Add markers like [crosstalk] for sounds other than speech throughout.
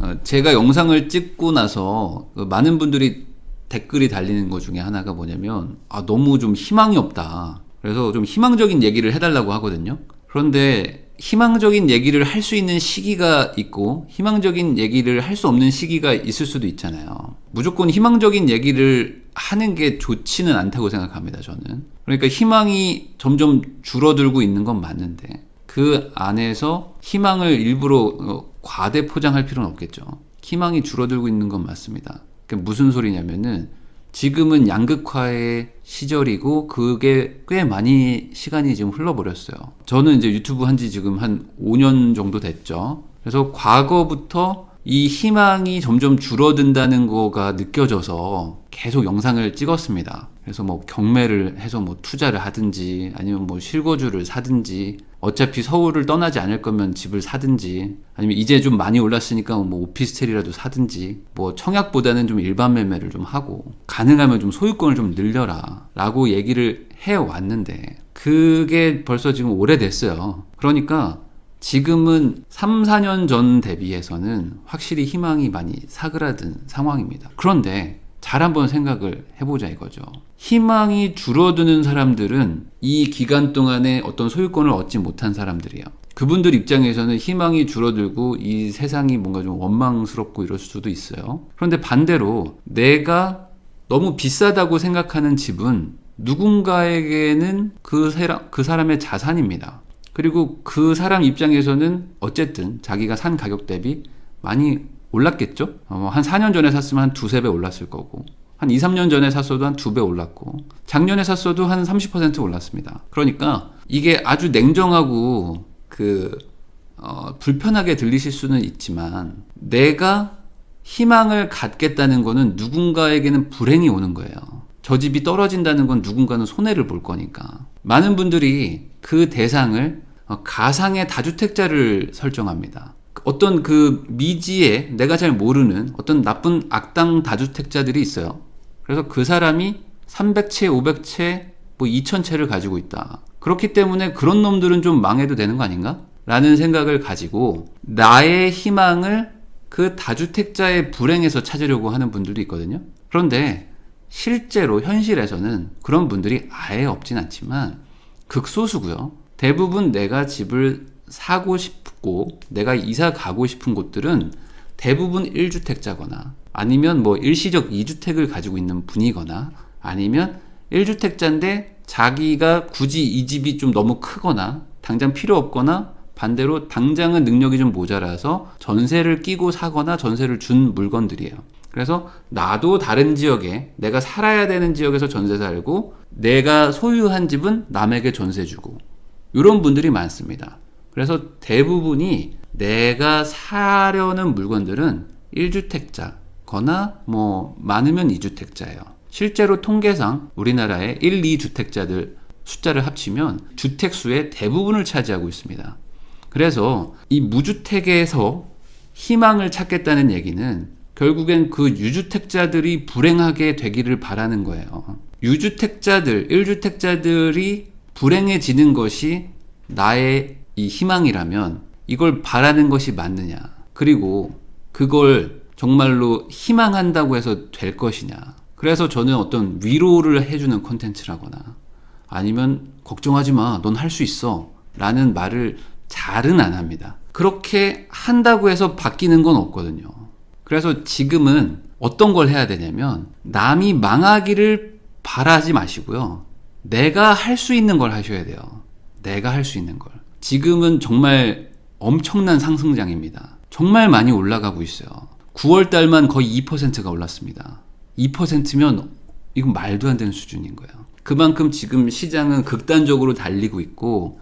어, 제가 영상을 찍고 나서 그 많은 분들이 댓글이 달리는 것 중에 하나가 뭐냐면 아 너무 좀 희망이 없다. 그래서 좀 희망적인 얘기를 해달라고 하거든요. 그런데 희망적인 얘기를 할 수 있는 시기가 있고 희망적인 얘기를 할 수 없는 시기가 있을 수도 있잖아요. 무조건 희망적인 얘기를 하는 게 좋지는 않다고 생각합니다. 저는. 그러니까 희망이 점점 줄어들고 있는 건 맞는데 그 안에서 희망을 일부러 어, 과대 포장할 필요는 없겠죠. 희망이 줄어들고 있는 건 맞습니다. 그게 무슨 소리냐면은 지금은 양극화의 시절이고 그게 꽤 많이 시간이 지금 흘러버렸어요. 저는 이제 유튜브 한 지 지금 한 5년 정도 됐죠. 그래서 과거부터 이 희망이 점점 줄어든다는 거가 느껴져서 계속 영상을 찍었습니다. 그래서 뭐 경매를 해서 뭐 투자를 하든지 아니면 뭐 실거주를 사든지 어차피 서울을 떠나지 않을 거면 집을 사든지 아니면 이제 좀 많이 올랐으니까 뭐 오피스텔이라도 사든지 뭐 청약보다는 좀 일반 매매를 좀 하고 가능하면 좀 소유권을 좀 늘려라 라고 얘기를 해 왔는데 그게 벌써 지금 오래됐어요. 그러니까 지금은 3, 4년 전 대비해서는 확실히 희망이 많이 사그라든 상황입니다. 그런데 잘 한번 생각을 해보자 이거죠. 희망이 줄어드는 사람들은 이 기간 동안에 어떤 소유권을 얻지 못한 사람들이에요. 그분들 입장에서는 희망이 줄어들고 이 세상이 뭔가 좀 원망스럽고 이럴 수도 있어요. 그런데 반대로 내가 너무 비싸다고 생각하는 집은 누군가에게는 그, 사람, 그 사람의 자산입니다. 그리고 그 사람 입장에서는 어쨌든 자기가 산 가격 대비 많이 올랐겠죠? 어, 한 4년 전에 샀으면 한 두세 배 올랐을 거고, 한 2, 3년 전에 샀어도 한 두 배 올랐고, 작년에 샀어도 한 30% 올랐습니다. 그러니까 이게 아주 냉정하고 그, 어, 불편하게 들리실 수는 있지만, 내가 희망을 갖겠다는 거는 누군가에게는 불행이 오는 거예요. 저 집이 떨어진다는 건 누군가는 손해를 볼 거니까. 많은 분들이 그 대상을 어, 가상의 다주택자를 설정합니다. 어떤 그 미지에 내가 잘 모르는 어떤 나쁜 악당 다주택자들이 있어요. 그래서 그 사람이 300채, 500채, 뭐 2000채를 가지고 있다. 그렇기 때문에 그런 놈들은 좀 망해도 되는 거 아닌가? 라는 생각을 가지고 나의 희망을 그 다주택자의 불행에서 찾으려고 하는 분들도 있거든요. 그런데 실제로 현실에서는 그런 분들이 아예 없진 않지만 극소수고요. 대부분 내가 집을 사고 싶 고 내가 이사 가고 싶은 곳들은 대부분 1주택자거나 아니면 뭐 일시적 2주택을 가지고 있는 분이거나 아니면 1주택자인데 자기가 굳이 이 집이 좀 너무 크거나 당장 필요 없거나 반대로 당장은 능력이 좀 모자라서 전세를 끼고 사거나 전세를 준 물건들이에요. 그래서 나도 다른 지역에 내가 살아야 되는 지역에서 전세 살고 내가 소유한 집은 남에게 전세 주고 이런 분들이 많습니다. 그래서 대부분이 내가 사려는 물건들은 1주택자거나 뭐 많으면 2주택자예요. 실제로 통계상 우리나라의 1, 2주택자들 숫자를 합치면 주택수의 대부분을 차지하고 있습니다. 그래서 이 무주택에서 희망을 찾겠다는 얘기는 결국엔 그 유주택자들이 불행하게 되기를 바라는 거예요. 유주택자들, 1주택자들이 불행해지는 것이 나의 이 희망이라면 이걸 바라는 것이 맞느냐. 그리고 그걸 정말로 희망한다고 해서 될 것이냐. 그래서 저는 어떤 위로를 해주는 콘텐츠라거나 아니면 걱정하지 마. 넌 할 수 있어. 라는 말을 잘은 안 합니다. 그렇게 한다고 해서 바뀌는 건 없거든요. 그래서 지금은 어떤 걸 해야 되냐면 남이 망하기를 바라지 마시고요. 내가 할 수 있는 걸 하셔야 돼요. 내가 할 수 있는 걸. 지금은 정말 엄청난 상승장입니다. 정말 많이 올라가고 있어요. 9월 달만 거의 2%가 올랐습니다. 2%면 이건 말도 안 되는 수준인 거예요. 그만큼 지금 시장은 극단적으로 달리고 있고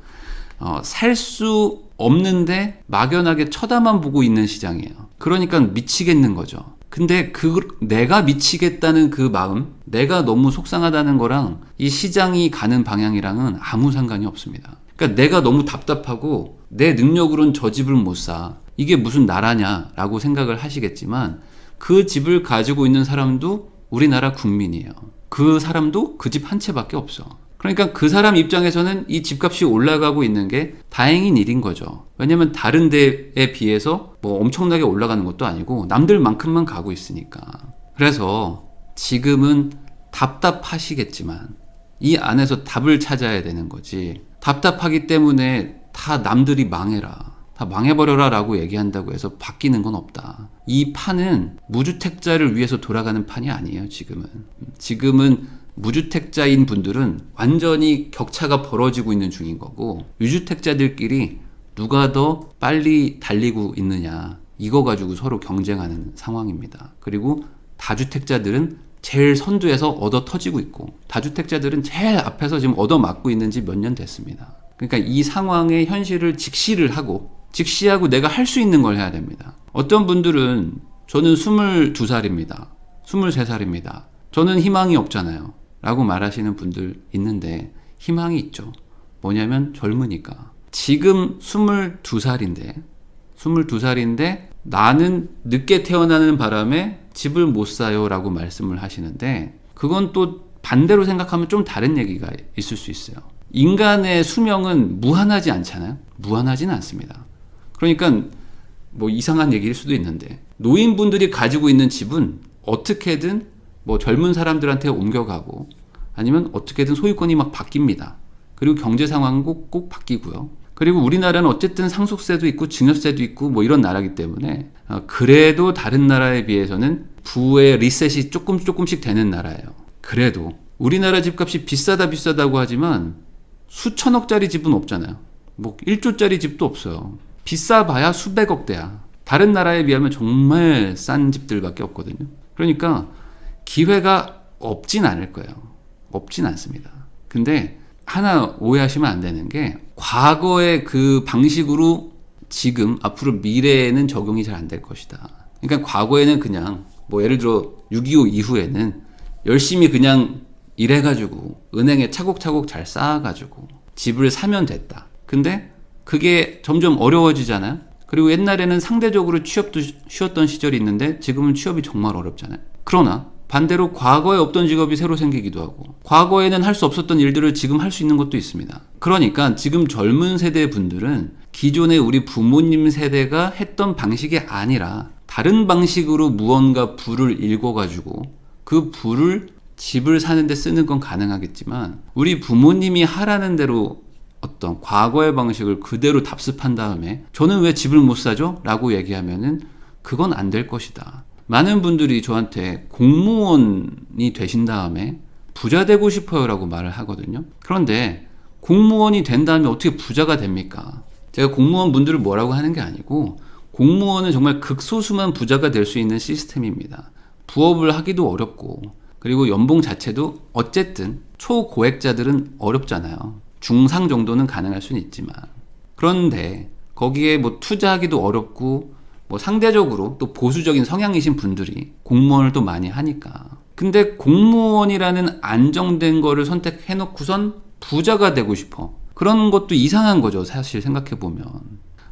어, 살 수 없는데 막연하게 쳐다만 보고 있는 시장이에요. 그러니까 미치겠는 거죠. 근데 그 내가 미치겠다는 그 마음, 내가 너무 속상하다는 거랑 이 시장이 가는 방향이랑은 아무 상관이 없습니다. 그러니까 내가 너무 답답하고 내 능력으로는 저 집을 못 사. 이게 무슨 나라냐라고 생각을 하시겠지만 그 집을 가지고 있는 사람도 우리나라 국민이에요. 그 사람도 그 집 한 채밖에 없어. 그러니까 그 사람 입장에서는 이 집값이 올라가고 있는 게 다행인 일인 거죠. 왜냐면 다른 데에 비해서 뭐 엄청나게 올라가는 것도 아니고 남들만큼만 가고 있으니까. 그래서 지금은 답답하시겠지만 이 안에서 답을 찾아야 되는 거지. 답답하기 때문에 다 남들이 망해라. 다 망해버려라 라고 얘기한다고 해서 바뀌는 건 없다. 이 판은 무주택자를 위해서 돌아가는 판이 아니에요, 지금은. 지금은 무주택자인 분들은 완전히 격차가 벌어지고 있는 중인 거고, 유주택자들끼리 누가 더 빨리 달리고 있느냐, 이거 가지고 서로 경쟁하는 상황입니다. 그리고 다주택자들은 제일 선두에서 얻어 터지고 있고, 다주택자들은 제일 앞에서 지금 얻어 맞고 있는 지 몇 년 됐습니다. 그러니까 이 상황의 현실을 직시를 하고, 직시하고 내가 할 수 있는 걸 해야 됩니다. 어떤 분들은 저는 22살입니다. 23살입니다. 저는 희망이 없잖아요. 라고 말하시는 분들 있는데 희망이 있죠. 뭐냐면 젊으니까. 지금 22살인데 22살인데 나는 늦게 태어나는 바람에 집을 못 사요 라고 말씀을 하시는데 그건 또 반대로 생각하면 좀 다른 얘기가 있을 수 있어요. 인간의 수명은 무한하지 않잖아요. 무한하지는 않습니다. 그러니까 뭐 이상한 얘기일 수도 있는데 노인분들이 가지고 있는 집은 어떻게든 뭐 젊은 사람들한테 옮겨가고 아니면 어떻게든 소유권이 막 바뀝니다. 그리고 경제 상황은 꼭, 꼭 바뀌고요. 그리고 우리나라는 어쨌든 상속세도 있고 증여세도 있고 뭐 이런 나라기 때문에 어, 그래도 다른 나라에 비해서는 부의 리셋이 조금 조금씩 되는 나라예요. 그래도 우리나라 집값이 비싸다 비싸다고 하지만 수천억짜리 집은 없잖아요. 뭐 1조짜리 집도 없어요. 비싸봐야 수백억대야. 다른 나라에 비하면 정말 싼 집들밖에 없거든요. 그러니까 기회가 없진 않을 거예요. 없진 않습니다. 근데 하나 오해하시면 안 되는 게 과거의 그 방식으로 지금 앞으로 미래에는 적용이 잘 안 될 것이다. 그러니까 과거에는 그냥 뭐 예를 들어 6.25 이후에는 열심히 그냥 일해가지고 은행에 차곡차곡 잘 쌓아가지고 집을 사면 됐다. 근데 그게 점점 어려워지잖아요. 그리고 옛날에는 상대적으로 취업도 쉬웠던 시절이 있는데 지금은 취업이 정말 어렵잖아요. 그러나 반대로 과거에 없던 직업이 새로 생기기도 하고 과거에는 할 수 없었던 일들을 지금 할 수 있는 것도 있습니다. 그러니까 지금 젊은 세대 분들은 기존의 우리 부모님 세대가 했던 방식이 아니라 다른 방식으로 무언가 부를 읽어가지고 그 부를 집을 사는데 쓰는 건 가능하겠지만 우리 부모님이 하라는 대로 어떤 과거의 방식을 그대로 답습한 다음에 저는 왜 집을 못 사죠? 라고 얘기하면은 그건 안 될 것이다. 많은 분들이 저한테 공무원이 되신 다음에 부자 되고 싶어요 라고 말을 하거든요. 그런데 공무원이 된 다음에 어떻게 부자가 됩니까? 제가 공무원 분들을 뭐라고 하는 게 아니고 공무원은 정말 극소수만 부자가 될 수 있는 시스템입니다. 부업을 하기도 어렵고 그리고 연봉 자체도 어쨌든 초고액자들은 어렵잖아요. 중상 정도는 가능할 수는 있지만 그런데 거기에 뭐 투자하기도 어렵고 뭐 상대적으로 또 보수적인 성향이신 분들이 공무원을 또 많이 하니까. 근데 공무원이라는 안정된 거를 선택해 놓고선 부자가 되고 싶어. 그런 것도 이상한 거죠 사실 생각해 보면.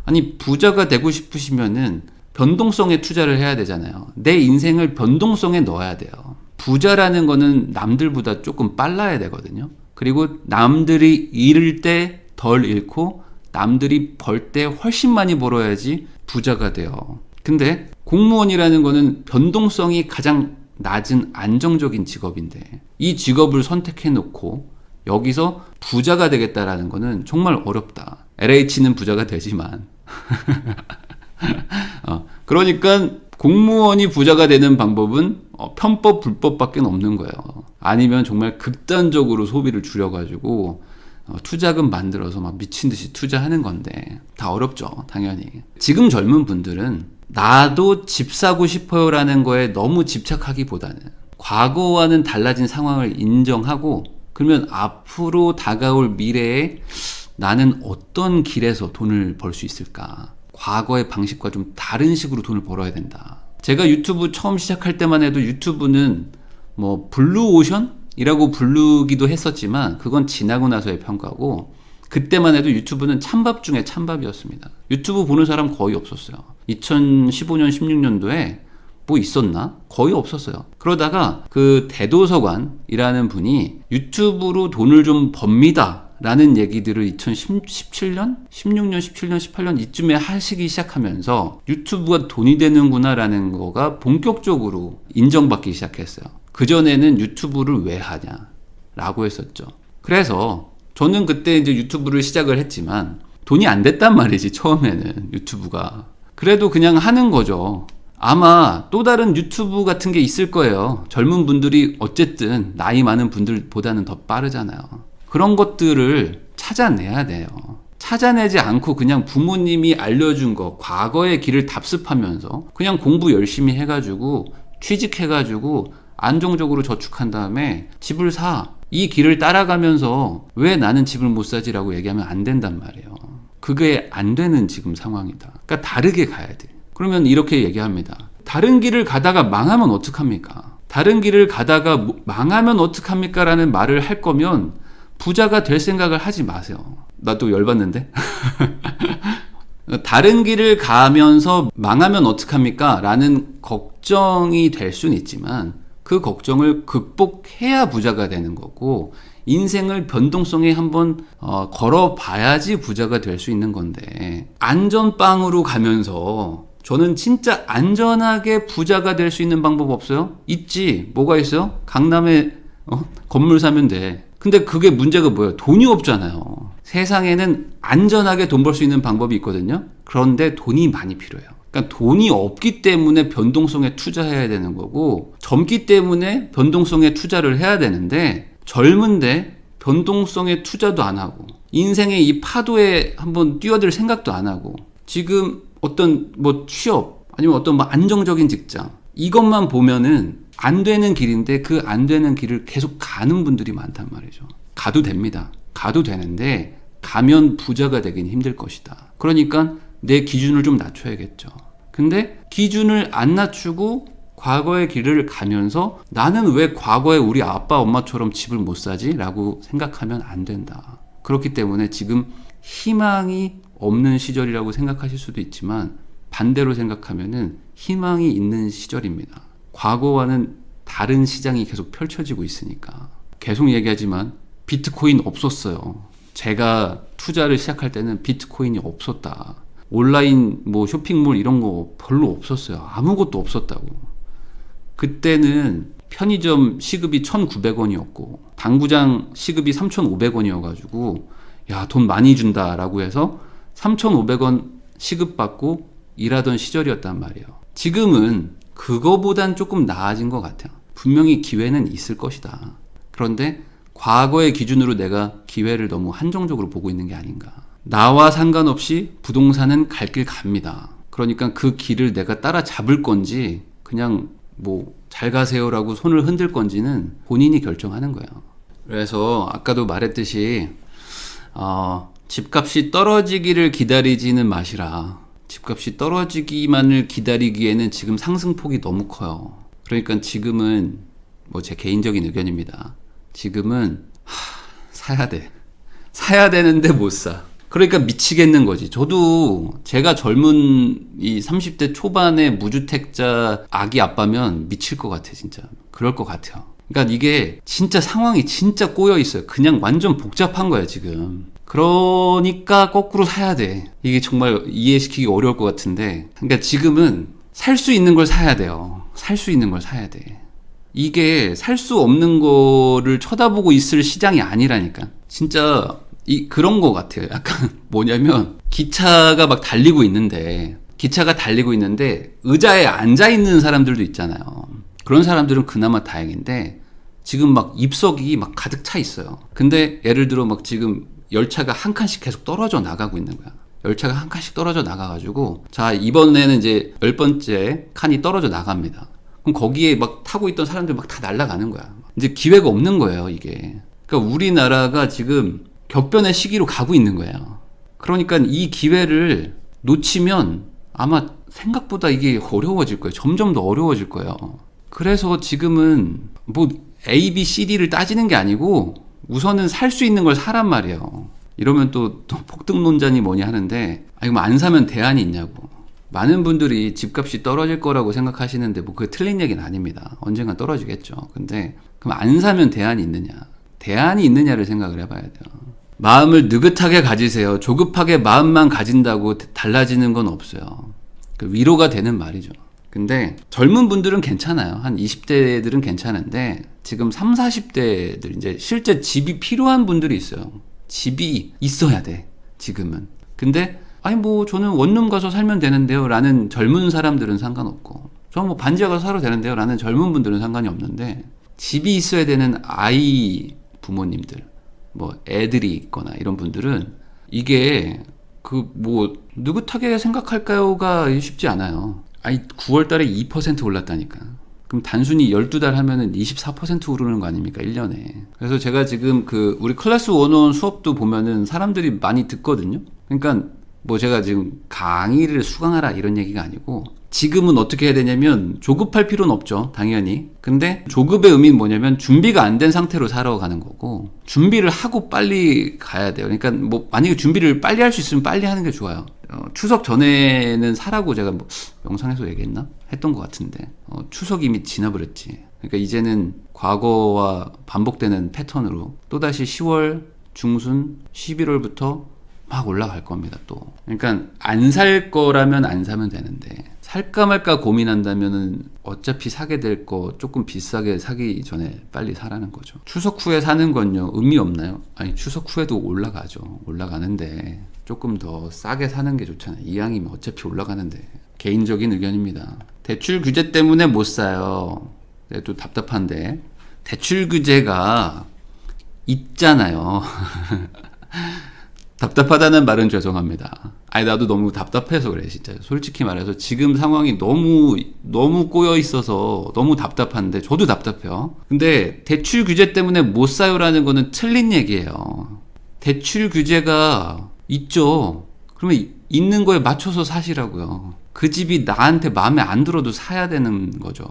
아니 부자가 되고 싶으시면은 변동성에 투자를 해야 되잖아요. 내 인생을 변동성에 넣어야 돼요. 부자라는 거는 남들보다 조금 빨라야 되거든요. 그리고 남들이 잃을 때 덜 잃고 남들이 벌 때 훨씬 많이 벌어야지 부자가 돼요. 근데 공무원이라는 거는 변동성이 가장 낮은 안정적인 직업인데 이 직업을 선택해 놓고 여기서 부자가 되겠다라는 거는 정말 어렵다. LH는 부자가 되지만 [laughs] 어, 그러니까 공무원이 부자가 되는 방법은 어, 편법 불법밖에 없는 거예요. 아니면 정말 극단적으로 소비를 줄여가지고 어, 투자금 만들어서 막 미친 듯이 투자하는 건데 다 어렵죠, 당연히. 지금 젊은 분들은 나도 집 사고 싶어요라는 거에 너무 집착하기보다는 과거와는 달라진 상황을 인정하고 그러면 앞으로 다가올 미래에 나는 어떤 길에서 돈을 벌 수 있을까? 과거의 방식과 좀 다른 식으로 돈을 벌어야 된다. 제가 유튜브 처음 시작할 때만 해도 유튜브는 뭐 블루 오션 이라고 부르기도 했었지만 그건 지나고 나서의 평가고 그때만 해도 유튜브는 찬밥 중에 찬밥이었습니다. 유튜브 보는 사람 거의 없었어요. 2015년, 16년도에 뭐 있었나? 거의 없었어요. 그러다가 그 대도서관이라는 분이 유튜브로 돈을 좀 법니다. 라는 얘기들을 2017년, 16년, 17년, 18년 이쯤에 하시기 시작하면서 유튜브가 돈이 되는구나 라는 거가 본격적으로 인정받기 시작했어요. 그전에는 유튜브를 왜 하냐? 라고 했었죠. 그래서 저는 그때 이제 유튜브를 시작을 했지만 돈이 안 됐단 말이지, 처음에는 유튜브가. 그래도 그냥 하는 거죠. 아마 또 다른 유튜브 같은 게 있을 거예요. 젊은 분들이 어쨌든 나이 많은 분들보다는 더 빠르잖아요. 그런 것들을 찾아내야 돼요. 찾아내지 않고 그냥 부모님이 알려준 거, 과거의 길을 답습하면서 그냥 공부 열심히 해가지고 취직해가지고 안정적으로 저축한 다음에 집을 사. 이 길을 따라가면서 왜 나는 집을 못 사지라고 얘기하면 안 된단 말이에요. 그게 안 되는 지금 상황이다. 그러니까 다르게 가야 돼. 그러면 이렇게 얘기합니다. 다른 길을 가다가 망하면 어떡합니까? 다른 길을 가다가 뭐- 망하면 어떡합니까? 라는 말을 할 거면 부자가 될 생각을 하지 마세요. 나 또 열받는데? [laughs] 다른 길을 가면서 망하면 어떡합니까? 라는 걱정이 될 수는 있지만 그 걱정을 극복해야 부자가 되는 거고 인생을 변동성에 한번 어, 걸어봐야지 부자가 될 수 있는 건데 안전빵으로 가면서 저는 진짜 안전하게 부자가 될 수 있는 방법 없어요? 있지. 뭐가 있어요? 강남에 어? 건물 사면 돼. 근데 그게 문제가 뭐예요? 돈이 없잖아요. 세상에는 안전하게 돈 벌 수 있는 방법이 있거든요. 그런데 돈이 많이 필요해요. 그러니까 돈이 없기 때문에 변동성에 투자해야 되는 거고 젊기 때문에 변동성에 투자를 해야 되는데 젊은데 변동성에 투자도 안 하고 인생의 이 파도에 한번 뛰어들 생각도 안 하고 지금 어떤 뭐 취업 아니면 어떤 뭐 안정적인 직장 이것만 보면은 안 되는 길인데 그 안 되는 길을 계속 가는 분들이 많단 말이죠. 가도 됩니다. 가도 되는데 가면 부자가 되긴 힘들 것이다. 그러니까 내 기준을 좀 낮춰야겠죠. 근데 기준을 안 낮추고 과거의 길을 가면서 나는 왜 과거에 우리 아빠 엄마처럼 집을 못 사지? 라고 생각하면 안 된다. 그렇기 때문에 지금 희망이 없는 시절이라고 생각하실 수도 있지만 반대로 생각하면은 희망이 있는 시절입니다. 과거와는 다른 시장이 계속 펼쳐지고 있으니까. 계속 얘기하지만 비트코인 없었어요. 제가 투자를 시작할 때는 비트코인이 없었다. 온라인 뭐 쇼핑몰 이런 거 별로 없었어요. 아무것도 없었다고. 그때는 편의점 시급이 1,900원이었고 당구장 시급이 3,500원이어 가지고 야 돈 많이 준다라고 해서 3,500원 시급 받고 일하던 시절이었단 말이에요. 지금은 그거보단 조금 나아진 것 같아요. 분명히 기회는 있을 것이다. 그런데 과거의 기준으로 내가 기회를 너무 한정적으로 보고 있는 게 아닌가. 나와 상관없이 부동산은 갈 길 갑니다. 그러니까 그 길을 내가 따라잡을 건지 그냥 뭐 잘 가세요라고 손을 흔들 건지는 본인이 결정하는 거예요. 그래서 아까도 말했듯이 어, 집값이 떨어지기를 기다리지는 마시라. 집값이 떨어지기만을 기다리기에는 지금 상승폭이 너무 커요. 그러니까 지금은 뭐 제 개인적인 의견입니다. 지금은 하, 사야 돼. 사야 되는데 못 사. 그러니까 미치겠는 거지. 저도 제가 젊은 이 30대 초반의 무주택자 아기 아빠면 미칠 것 같아, 진짜. 그럴 것 같아요. 그러니까 이게 진짜 상황이 진짜 꼬여 있어요. 그냥 완전 복잡한 거야, 지금. 그러니까 거꾸로 사야 돼. 이게 정말 이해시키기 어려울 것 같은데. 그러니까 지금은 살 수 있는 걸 사야 돼요. 살 수 있는 걸 사야 돼. 이게 살 수 없는 거를 쳐다보고 있을 시장이 아니라니까. 진짜 이 그런 거 같아요. 약간 [laughs] 뭐냐면 기차가 막 달리고 있는데 기차가 달리고 있는데 의자에 앉아 있는 사람들도 있잖아요. 그런 사람들은 그나마 다행인데 지금 막 입석이 막 가득 차 있어요. 근데 예를 들어 막 지금 열차가 한 칸씩 계속 떨어져 나가고 있는 거야. 열차가 한 칸씩 떨어져 나가가지고 자 이번에는 이제 열 번째 칸이 떨어져 나갑니다. 그럼 거기에 막 타고 있던 사람들 막 다 날아가는 거야. 이제 기회가 없는 거예요 이게. 그러니까 우리나라가 지금 격변의 시기로 가고 있는 거예요. 그러니까 이 기회를 놓치면 아마 생각보다 이게 어려워질 거예요. 점점 더 어려워질 거예요. 그래서 지금은 뭐 A, B, C, D를 따지는 게 아니고 우선은 살 수 있는 걸 사란 말이에요. 이러면 또, 또 폭등론자니 뭐니 하는데 아 이거 안 사면 대안이 있냐고. 많은 분들이 집값이 떨어질 거라고 생각하시는데 뭐 그게 틀린 얘기는 아닙니다. 언젠간 떨어지겠죠. 근데 그럼 안 사면 대안이 있느냐? 대안이 있느냐를 생각을 해봐야 돼요. 마음을 느긋하게 가지세요. 조급하게 마음만 가진다고 달라지는 건 없어요. 그 위로가 되는 말이죠. 근데 젊은 분들은 괜찮아요. 한 20대들은 괜찮은데 지금 3, 40대들 이제 실제 집이 필요한 분들이 있어요. 집이 있어야 돼. 지금은. 근데 아니 뭐 저는 원룸 가서 살면 되는데요. 라는 젊은 사람들은 상관없고 저는 뭐 반지하 가서 살아도 되는데요. 라는 젊은 분들은 상관이 없는데 집이 있어야 되는 아이 부모님들 뭐 애들이 있거나 이런 분들은 이게 그 뭐 느긋하게 생각할까요가 쉽지 않아요. 아니 9월 달에 2% 올랐다니까. 그럼 단순히 12달 하면은 24% 오르는 거 아닙니까? 1년에. 그래서 제가 지금 그 우리 클래스 101 수업도 보면은 사람들이 많이 듣거든요. 그러니까 뭐 제가 지금 강의를 수강하라 이런 얘기가 아니고 지금은 어떻게 해야 되냐면 조급할 필요는 없죠. 당연히. 근데 조급의 의미는 뭐냐면 준비가 안 된 상태로 살아가는 거고 준비를 하고 빨리 가야 돼요. 그러니까 뭐 만약에 준비를 빨리 할 수 있으면 빨리 하는 게 좋아요. 어, 추석 전에는 사라고 제가 뭐 영상에서 얘기했나? 했던 것 같은데 어, 추석 이미 지나버렸지. 그러니까 이제는 과거와 반복되는 패턴으로 또다시 10월 중순 11월부터 막 올라갈 겁니다 또. 그러니까 안 살 거라면 안 사면 되는데 살까 말까 고민한다면은 어차피 사게 될 거 조금 비싸게 사기 전에 빨리 사라는 거죠. 추석 후에 사는 건요 의미 없나요? 아니 추석 후에도 올라가죠. 올라가는데 조금 더 싸게 사는 게 좋잖아요. 이왕이면 어차피 올라가는데 개인적인 의견입니다. 대출 규제 때문에 못 사요. 네, 또 답답한데 대출 규제가 있잖아요. [laughs] 답답하다는 말은 죄송합니다. 아니 나도 너무 답답해서 그래 진짜. 솔직히 말해서 지금 상황이 너무 너무 꼬여 있어서 너무 답답한데 저도 답답해요. 근데 대출 규제 때문에 못 사요라는 거는 틀린 얘기예요. 대출 규제가 있죠. 그러면 있는 거에 맞춰서 사시라고요. 그 집이 나한테 마음에 안 들어도 사야 되는 거죠.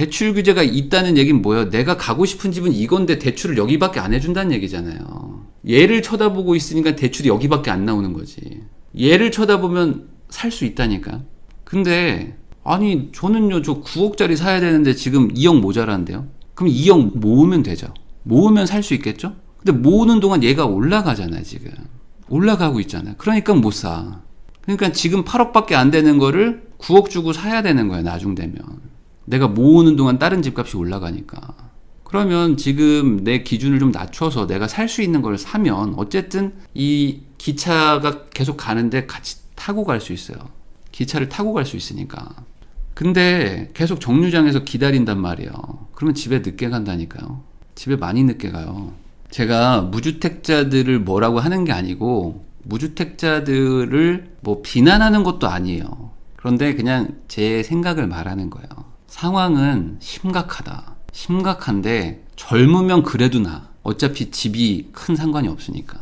대출 규제가 있다는 얘기는 뭐예요? 내가 가고 싶은 집은 이건데 대출을 여기밖에 안 해준다는 얘기잖아요. 얘를 쳐다보고 있으니까 대출이 여기밖에 안 나오는 거지. 얘를 쳐다보면 살 수 있다니까. 근데 아니 저는요 저 9억짜리 사야 되는데 지금 2억 모자란데요. 그럼 2억 모으면 되죠. 모으면 살 수 있겠죠? 근데 모으는 동안 얘가 올라가잖아요 지금. 올라가고 있잖아요. 그러니까 못 사. 그러니까 지금 8억밖에 안 되는 거를 9억 주고 사야 되는 거야 나중 되면. 내가 모으는 동안 다른 집값이 올라가니까. 그러면 지금 내 기준을 좀 낮춰서 내가 살 수 있는 걸 사면 어쨌든 이 기차가 계속 가는데 같이 타고 갈 수 있어요. 기차를 타고 갈 수 있으니까. 근데 계속 정류장에서 기다린단 말이에요. 그러면 집에 늦게 간다니까요. 집에 많이 늦게 가요. 제가 무주택자들을 뭐라고 하는 게 아니고 무주택자들을 뭐 비난하는 것도 아니에요. 그런데 그냥 제 생각을 말하는 거예요. 상황은 심각하다. 심각한데 젊으면 그래도 나. 어차피 집이 큰 상관이 없으니까.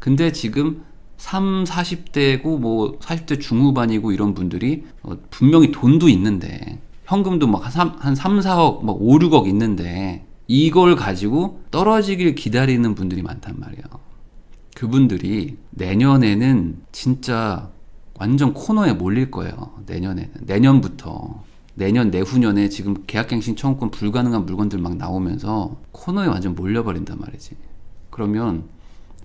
근데 지금 3, 40대고 뭐 40대 중후반이고 이런 분들이 어, 분명히 돈도 있는데 현금도 막 한 3, 한 3, 4억, 막 5, 6억 있는데 이걸 가지고 떨어지길 기다리는 분들이 많단 말이에요. 그분들이 내년에는 진짜 완전 코너에 몰릴 거예요. 내년에는. 내년부터. 내년 내후년에 지금 계약갱신 청구권 불가능한 물건들 막 나오면서 코너에 완전 몰려버린단 말이지. 그러면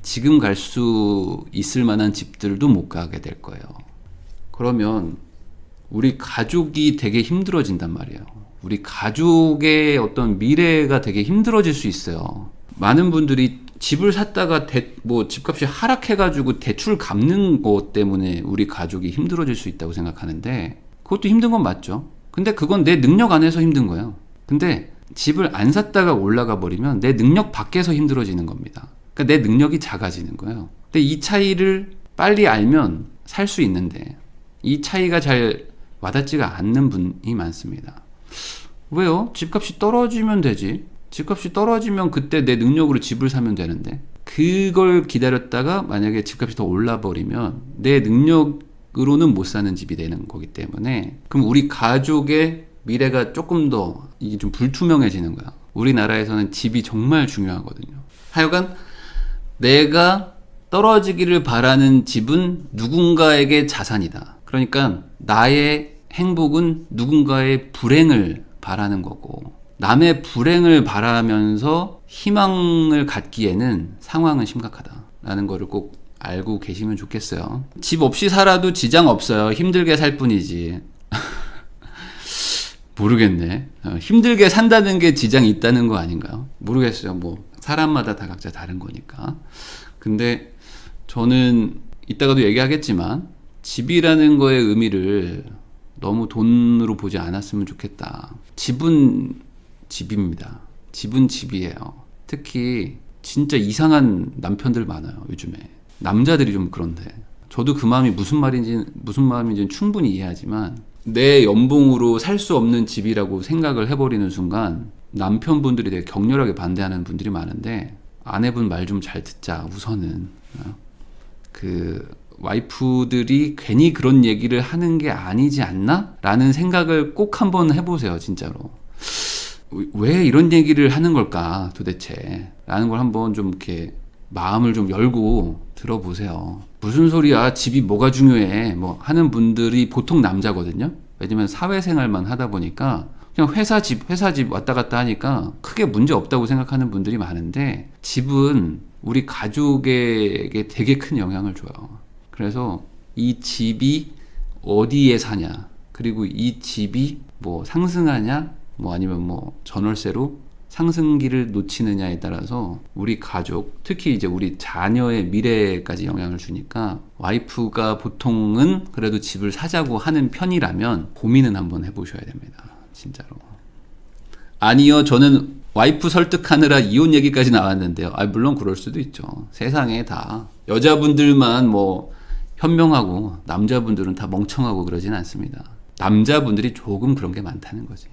지금 갈 수 있을 만한 집들도 못 가게 될 거예요. 그러면 우리 가족이 되게 힘들어진단 말이에요. 우리 가족의 어떤 미래가 되게 힘들어질 수 있어요. 많은 분들이 집을 샀다가 대, 뭐 집값이 하락해가지고 대출 갚는 것 때문에 우리 가족이 힘들어질 수 있다고 생각하는데 그것도 힘든 건 맞죠. 근데 그건 내 능력 안에서 힘든 거예요. 근데 집을 안 샀다가 올라가 버리면 내 능력 밖에서 힘들어지는 겁니다. 그러니까 내 능력이 작아지는 거예요. 근데 이 차이를 빨리 알면 살 수 있는데 이 차이가 잘 와닿지가 않는 분이 많습니다. 왜요? 집값이 떨어지면 되지. 집값이 떨어지면 그때 내 능력으로 집을 사면 되는데 그걸 기다렸다가 만약에 집값이 더 올라 버리면 내 능력 으로는 못 사는 집이 되는 거기 때문에 그럼 우리 가족의 미래가 조금 더 이게 좀 불투명해지는 거야. 우리나라에서는 집이 정말 중요하거든요. 하여간 내가 떨어지기를 바라는 집은 누군가에게 자산이다. 그러니까 나의 행복은 누군가의 불행을 바라는 거고 남의 불행을 바라면서 희망을 갖기에는 상황은 심각하다라는 거를 꼭 알고 계시면 좋겠어요. 집 없이 살아도 지장 없어요. 힘들게 살 뿐이지. [laughs] 모르겠네. 어, 힘들게 산다는 게 지장이 있다는 거 아닌가요? 모르겠어요. 뭐 사람마다 다 각자 다른 거니까. 근데 저는 이따가도 얘기하겠지만 집이라는 거의 의미를 너무 돈으로 보지 않았으면 좋겠다. 집은 집입니다. 집은 집이에요. 특히 진짜 이상한 남편들 많아요. 요즘에 남자들이 좀 그런데 저도 그 마음이 무슨 말인지 무슨 마음인지는 충분히 이해하지만 내 연봉으로 살 수 없는 집이라고 생각을 해버리는 순간 남편분들이 되게 격렬하게 반대하는 분들이 많은데 아내분 말 좀 잘 듣자 우선은 어? 그 와이프들이 괜히 그런 얘기를 하는 게 아니지 않나? 라는 생각을 꼭 한번 해보세요, 진짜로. 왜 이런 얘기를 하는 걸까, 도대체? 라는 걸 한번 좀 이렇게 마음을 좀 열고 들어보세요. 무슨 소리야, 집이 뭐가 중요해? 뭐 하는 분들이 보통 남자거든요? 왜냐면 사회생활만 하다 보니까 그냥 회사 집, 회사 집 왔다 갔다 하니까 크게 문제 없다고 생각하는 분들이 많은데 집은 우리 가족에게 되게 큰 영향을 줘요. 그래서 이 집이 어디에 사냐, 그리고 이 집이 뭐 상승하냐, 뭐 아니면 뭐 전월세로 상승기를 놓치느냐에 따라서 우리 가족, 특히 이제 우리 자녀의 미래까지 영향을 주니까 와이프가 보통은 그래도 집을 사자고 하는 편이라면 고민은 한번 해보셔야 됩니다. 진짜로. 아니요, 저는 와이프 설득하느라 이혼 얘기까지 나왔는데요. 아, 물론 그럴 수도 있죠. 세상에 다 여자분들만 뭐 현명하고 남자분들은 다 멍청하고 그러진 않습니다. 남자분들이 조금 그런 게 많다는 거지.